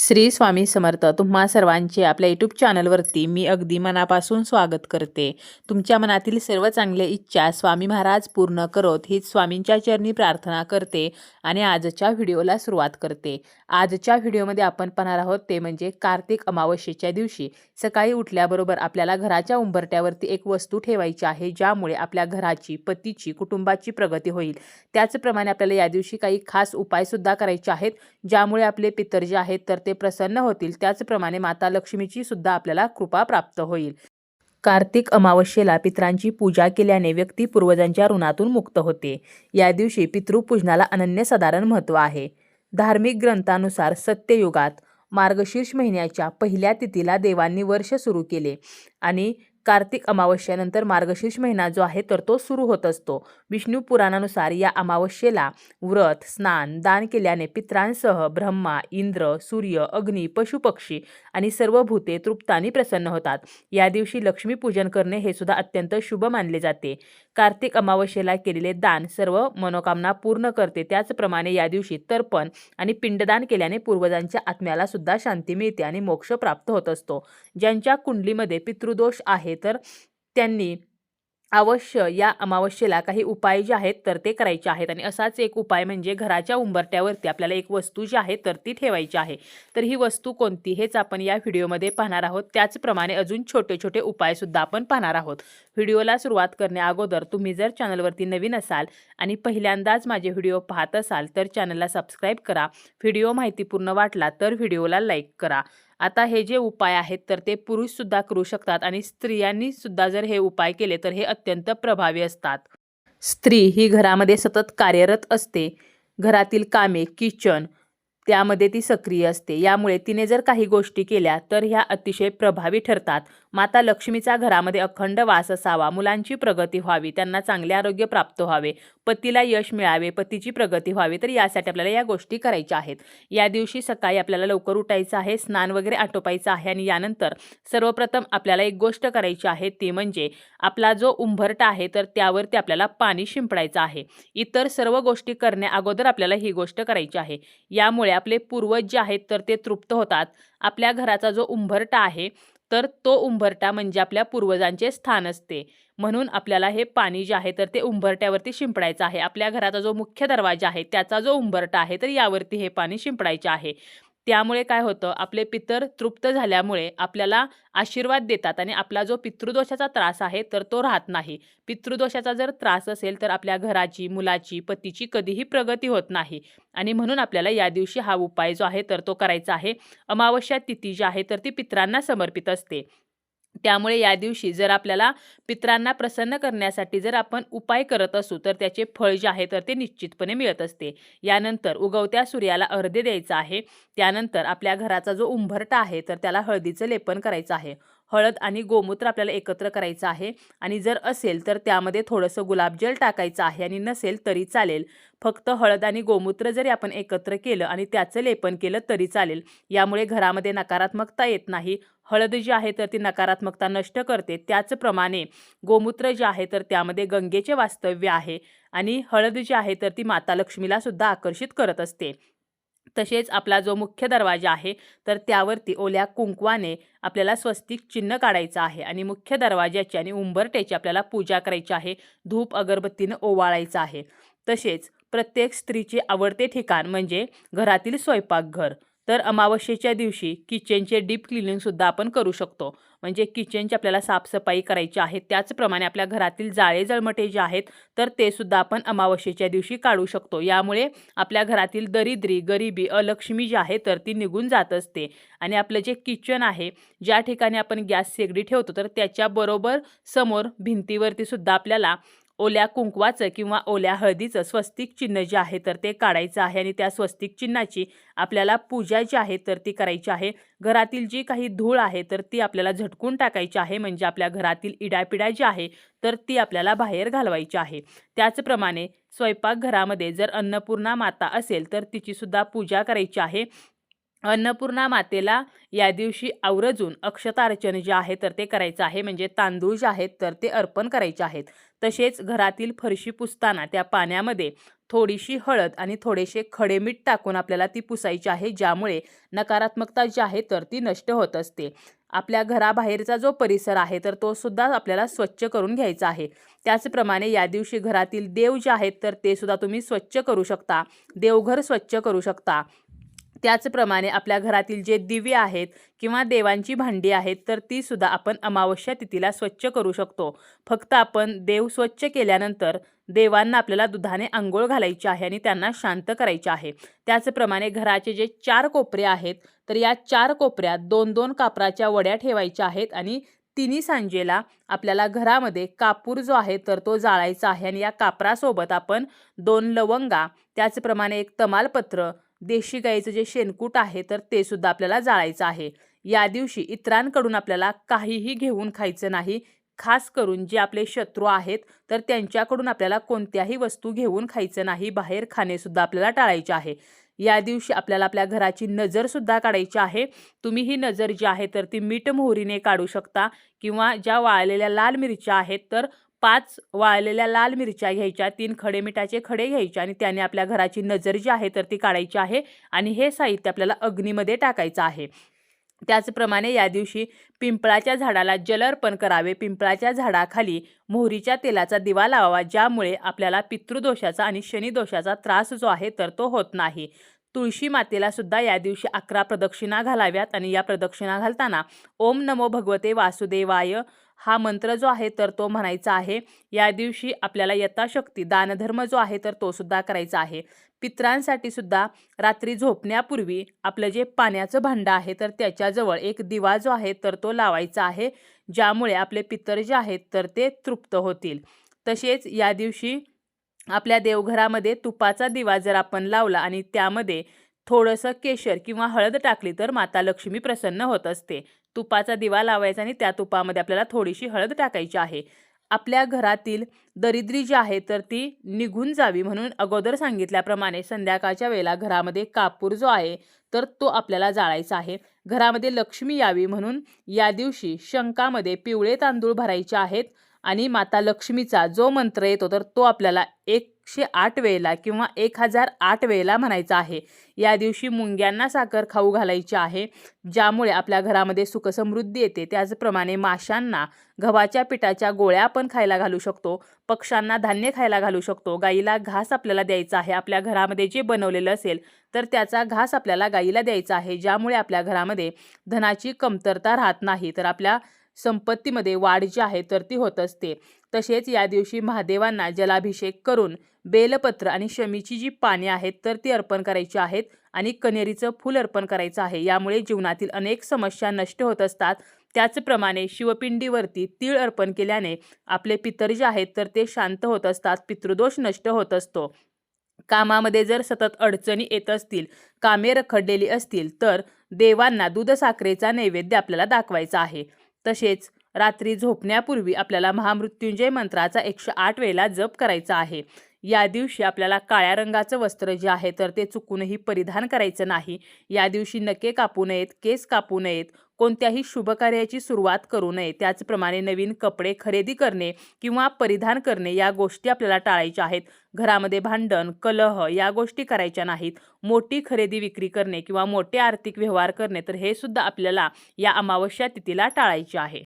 श्री स्वामी समर्थ तुम्हा सर्वांचे आपल्या यूट्यूब चॅनलवरती मी अगदी मनापासून स्वागत करते. तुमच्या मनातील सर्व चांगल्या इच्छा स्वामी महाराज पूर्ण करोत हीच स्वामींच्या चरणी प्रार्थना करते आणि आजच्या व्हिडिओला सुरुवात करते. आजच्या व्हिडिओमध्ये आपण पाहणार आहोत ते म्हणजे कार्तिक अमावस्येच्या दिवशी सकाळी उठल्याबरोबर आपल्याला घराच्या उंबरट्यावरती एक वस्तू ठेवायची आहे ज्यामुळे आपल्या घराची पतीची कुटुंबाची प्रगती होईल. त्याचप्रमाणे आपल्याला या दिवशी काही खास उपायसुद्धा करायचे आहेत ज्यामुळे आपले पितर जे आहेत तर ते प्रसन्न होतील. त्याचप्रमाणे माता लक्ष्मीची सुद्धा आपल्याला कृपा प्राप्त होईल. कार्तिक अमावस्येला पितरांची पूजा केल्याने व्यक्ती पूर्वजांच्या ऋणातून मुक्त होते. या दिवशी पितृपूजनाला अनन्यसाधारण महत्त्व आहे. धार्मिक ग्रंथानुसार सत्ययुगात मार्गशीर्ष महिन्याच्या पहिल्या तिथीला देवांनी वर्ष सुरू केले आणि कार्तिक अमावस्येनंतर मार्गशीर्ष महिना जो आहे तर तो सुरू होत असतो. विष्णू पुराणानुसार या अमावस्येला व्रत स्नान दान केल्याने पित्रांसह ब्रह्मा इंद्र सूर्य अग्नी पशुपक्षी आणि सर्व भूते तृप्तानी प्रसन्न होतात. या दिवशी लक्ष्मीपूजन करणे हे सुद्धा अत्यंत शुभ मानले जाते. कार्तिक अमावस्येला केलेले दान सर्व मनोकामना पूर्ण करते. त्याचप्रमाणे या दिवशी तर्पण आणि पिंडदान केल्याने पूर्वजांच्या आत्म्याला सुद्धा शांती मिळते आणि मोक्ष प्राप्त होत असतो. ज्यांच्या कुंडलीमध्ये पितृदोष आहे तर त्यांनी अवश्य या अमावस्येला काही उपाय जे आहेत तर ते करायचे आहेत. आणि असाच एक उपाय म्हणजे घराच्या उंबरट्यावरती आपल्याला एक वस्तू जी आहे तर ती ठेवायची आहे. तर ही वस्तू कोणती हेच आपण या व्हिडिओमध्ये पाहणार आहोत. त्याचप्रमाणे अजून छोटे छोटे उपायसुद्धा आपण पाहणार आहोत. व्हिडिओला सुरुवात करण्या अगोदर तुम्ही जर चॅनलवरती नवीन असाल आणि पहिल्यांदाच माझे व्हिडिओ पाहत असाल तर चॅनलला सबस्क्राईब करा. व्हिडिओ माहितीपूर्ण वाटला तर व्हिडिओला लाईक करा. आता हे जे उपाय आहेत तर ते पुरुषसुद्धा करू शकतात आणि स्त्रियांनी सुद्धा जर हे उपाय केले तर हे अत्यंत प्रभावी असतात. स्त्री ही घरामध्ये सतत कार्यरत असते. घरातील कामे किचन त्यामध्ये ती सक्रिय असते. यामुळे तिने जर काही गोष्टी केल्या तर ह्या अतिशय प्रभावी ठरतात. माता लक्ष्मीचा घरामध्ये अखंड वास असावा. मुलांची प्रगती व्हावी. त्यांना चांगले आरोग्य प्राप्त व्हावे. पतीला यश मिळावे. पतीची प्रगती व्हावी. तर यासाठी आपल्याला या गोष्टी करायच्या आहेत. या दिवशी सकाळी आपल्याला लवकर उठायचं आहे. स्नान वगैरे आटोपायचं आहे. आणि यानंतर सर्वप्रथम आपल्याला एक गोष्ट करायची आहे. ती म्हणजे आपला जो उंभरट आहे तर त्यावरती आपल्याला पाणी शिंपडायचं आहे. इतर सर्व गोष्टी करण्या अगोदर आपल्याला ही गोष्ट करायची आहे. यामुळे आपले पूर्वज जे आहेत तर ते तृप्त होतात. आपल्या घराचा जो उंबरटा आहे तर तो उंबरटा म्हणजे आपल्या पूर्वजांचे स्थान असते. म्हणून आपल्याला हे पाणी जे आहे तर ते उंबरट्यावरती शिंपडायचं आहे. आपल्या घराचा जो मुख्य दरवाजा आहे त्याचा जो उंबरटा आहे तर यावरती हे पाणी शिंपडायचे आहे. त्यामुळे काय होतं? आपले पितर तृप्त झाल्यामुळे आपल्याला आशीर्वाद देतात आणि आपला जो पितृदोषाचा त्रास आहे तर तो राहत नाही. पितृदोषाचा जर त्रास असेल तर आपल्या घराची मुलाची पतीची कधीही प्रगती होत नाही. आणि म्हणून आपल्याला या दिवशी हा उपाय जो आहे तर तो करायचा आहे. अमावस्या तिथी जी आहे तर ती पित्रांना समर्पित असते. त्यामुळे या दिवशी जर आपल्याला पित्रांना प्रसन्न करण्यासाठी जर आपण उपाय करत असू तर त्याचे फळ जे आहे तर ते निश्चितपणे मिळत असते. यानंतर उगवत्या सूर्याला अर्धे द्यायचं आहे. त्यानंतर आपल्या घराचा जो उंभरटा आहे तर त्याला हळदीचं लेपन करायचं आहे. हळद आणि गोमूत्र आपल्याला एकत्र करायचं आहे. आणि जर असेल तर त्यामध्ये थोडंसं गुलाबजल टाकायचं आहे आणि नसेल तरी चालेल. फक्त हळद आणि गोमूत्र जरी आपण एकत्र केलं आणि त्याचं लेपन केलं तरी चालेल. यामुळे घरामध्ये नकारात्मकता येत नाही. हळद जी आहे तर ती नकारात्मकता नष्ट करते. त्याचप्रमाणे गोमूत्र जे आहे तर त्यामध्ये गंगेचे वास्तव्य आहे. आणि हळद जी आहे तर ती माता लक्ष्मीला सुद्धा आकर्षित करत असते. तसेच आपला जो मुख्य दरवाजा आहे तर त्यावरती ओल्या कुंकवाने आपल्याला स्वस्तिक चिन्ह काढायचं आहे आणि मुख्य दरवाजाची आणि उंबरट्याची आपल्याला पूजा करायची आहे धूप अगरबत्तीनं ओवाळायचं आहे. तसेच प्रत्येक स्त्रीचे आवडते ठिकाण म्हणजे घरातील स्वयंपाकघर. तर अमावस्येच्या दिवशी किचनचे डीप क्लिनिंगसुद्धा आपण करू शकतो. म्हणजे किचनची आपल्याला साफसफाई करायची आहे त्याचप्रमाणे आपल्या घरातील जाळे जळमटे जे आहेत तर ते सुद्धा आपण अमावस्येच्या दिवशी काढू शकतो. यामुळे आपल्या घरातील दरिद्री गरिबी अलक्ष्मी जी आहे तर ती निघून जात असते. आणि आपलं जे किचन आहे ज्या ठिकाणी आपण गॅस शेगडी ठेवतो तर त्याच्याबरोबर समोर भिंतीवरती सुद्धा आपल्याला ओल्या कुंकवाचं किंवा ओल्या हळदीचं स्वस्तिक चिन्ह जे आहे तर ते काढायचं आहे आणि त्या स्वस्तिक चिन्हाची आपल्याला पूजा जी आहे तर ती करायची आहे. घरातील जी काही धूळ आहे तर ती आपल्याला झटकून टाकायची आहे. म्हणजे आपल्या घरातील इडापिडा जी आहे तर ती आपल्याला बाहेर घालवायची आहे. त्याचप्रमाणे स्वयंपाकघरामध्ये जर अन्नपूर्णा माता असेल तर तिचीसुद्धा पूजा करायची आहे. अन्नपूर्णा मातेला या दिवशी आवर्जून अक्षतार्चन जे आहे तर ते करायचं आहे. म्हणजे तांदूळ जे आहेत तर ते अर्पण करायचे आहेत. तसेच घरातील फरशी पुसताना त्या पाण्यामध्ये थोडीशी हळद आणि थोडेसे खडे मीठ टाकून आपल्याला ती पुसायची आहे. ज्यामुळे नकारात्मकता जी आहे तर ती नष्ट होत असते. आपल्या घराबाहेरचा जो परिसर आहे तर तो सुद्धा आपल्याला स्वच्छ करून घ्यायचा आहे. त्याचप्रमाणे या दिवशी घरातील देव जे आहेत तर ते सुद्धा तुम्ही स्वच्छ करू शकता. देवघर स्वच्छ करू शकता. त्याचप्रमाणे आपल्या घरातील जे दिवे आहेत किंवा देवांची भांडी आहेत तर ती सुद्धा आपण अमावस्या तिथीला स्वच्छ करू शकतो. फक्त आपण देव स्वच्छ केल्यानंतर देवांना आपल्याला दुधाने आंघोळ घालायची आहे आणि त्यांना शांत करायचे आहे. त्याचप्रमाणे घराचे जे चार कोपरे आहेत तर या चार कोपऱ्यात दोन दोन कापराच्या वड्या ठेवायच्या आहेत आणि तिन्ही सांजेला आपल्याला घरामध्ये कापूर जो आहे तर तो जाळायचा आहे आणि या कापरासोबत आपण दोन लवंगा त्याचप्रमाणे एक तमालपत्र देशी गाईचं जे शेणकूट आहे तर ते सुद्धा आपल्याला जाळायचं आहे. या दिवशी इतरांकडून आपल्याला काहीही घेऊन खायचं नाही. खास करून जे आपले शत्रू आहेत तर त्यांच्याकडून आपल्याला कोणत्याही वस्तू घेऊन खायचं नाही. बाहेर खाणेसुद्धा आपल्याला टाळायचे आहे. या दिवशी आपल्याला आपल्या घराची नजरसुद्धा काढायची आहे. तुम्ही ही नजर जी आहे तर ती मीठ मोहरीने काढू शकता किंवा ज्या वाळलेल्या लाल मिरच्या आहेत तर पाच वाळलेल्या लाल मिरच्या घ्यायच्या तीन खडे मिठाचे खडे घ्यायचे आणि त्याने आपल्या घराची नजर जी आहे तर ती काढायची आहे आणि हे साहित्य आपल्याला अग्नीमध्ये टाकायचं आहे. त्याचप्रमाणे या दिवशी पिंपळाच्या झाडाला जल अर्पण करावे. पिंपळाच्या झाडाखाली मोहरीच्या तेलाचा दिवा लावावा ज्यामुळे आपल्याला पितृदोषाचा आणि शनिदोषाचा त्रास जो आहे तर तो होत नाही. तुळशी मातेला सुद्धा या दिवशी अकरा प्रदक्षिणा घालाव्यात आणि या प्रदक्षिणा घालताना ओम नमो भगवते वासुदेवाय हा मंत्र जो आहे तर तो म्हणायचा आहे या दिवशी आपल्याला यथाशक्ती दानधर्म जो आहे तर तो सुद्धा करायचा आहे. पित्रांसाठी सुद्धा रात्री झोपण्यापूर्वी आपलं जे पाण्याचं भांडं आहे तर त्याच्याजवळ एक दिवा जो आहे तर तो लावायचा आहे ज्यामुळे आपले पितर जे आहेत तर ते तृप्त होतील. तसेच या दिवशी आपल्या देवघरामध्ये तुपाचा दिवा जर आपण लावला आणि त्यामध्ये थोडंसं केशर किंवा हळद टाकली तर माता लक्ष्मी प्रसन्न होत असते. तुपाचा दिवा लावायचा आणि त्या तुपामध्ये आपल्याला थोडीशी हळद टाकायची आहे. आपल्या घरातील दरिद्री जी आहे तर ती निघून जावी म्हणून अगोदर सांगितल्याप्रमाणे संध्याकाळच्या वेळेला घरामध्ये कापूर जो आहे तर तो आपल्याला जाळायचा आहे. घरामध्ये लक्ष्मी यावी म्हणून या दिवशी शंकामध्ये पिवळे तांदूळ भरायचे आहेत आणि माता लक्ष्मीचा जो मंत्र येतो तर तो आपल्याला एक एकशे आठ वेळेला किंवा एक हजार आठ वेळेला म्हणायचा आहे. या दिवशी मुंग्यांना साखर खाऊ घालायची आहे. ज्यामुळे आपल्या घरामध्ये सुखसमृद्धी येते. त्याचप्रमाणे माशांना गव्हाच्या पिठाच्या गोळ्या आपण खायला घालू शकतो. पक्ष्यांना धान्य खायला घालू शकतो. गाईला घास आपल्याला द्यायचा आहे. आपल्या घरामध्ये जे बनवलेलं असेल तर त्याचा घास आपल्याला गाईला द्यायचा आहे. ज्यामुळे आपल्या घरामध्ये धनाची कमतरता राहत नाही. तर आपल्या संपत्तीमध्ये वाढ जी आहे तर ती होत असते. तसेच या दिवशी महादेवांना जलाभिषेक करून बेलपत्र आणि शमीची जी पाने आहेत तर ती अर्पण करायची आहेत आणि कनेरीचं फूल अर्पण करायचं आहे. यामुळे जीवनातील अनेक समस्या नष्ट होत असतात. त्याचप्रमाणे शिवपिंडीवरती तीळ अर्पण केल्याने आपले पितर जे आहेत तर ते शांत होत असतात पितृदोष नष्ट होत असतो. कामामध्ये जर सतत अडचणी येत असतील कामे रखडलेली असतील तर देवांना दूध साखरेचा नैवेद्य आपल्याला दाखवायचा आहे. तसेच रात्री झोपण्यापूर्वी आपल्याला महामृत्युंजय मंत्राचा एकशे आठ वेळेला जप करायचा आहे. या दिवशी आपल्याला काळ्या रंगाचं वस्त्र जे आहे तर ते चुकूनही परिधान करायचं नाही. या दिवशी नके कापू नयेत केस कापू नयेत कोणत्याही शुभकार्याची सुरुवात करू नये. त्याचप्रमाणे नवीन कपडे खरेदी करणे किंवा परिधान करणे या गोष्टी आपल्याला टाळायच्या आहेत. घरामध्ये भांडण कलह या गोष्टी करायच्या नाहीत. मोठी खरेदी विक्री करणे किंवा मोठे आर्थिक व्यवहार करणे तर हे सुद्धा आपल्याला या अमावस्या तिथीला टाळायचे आहे.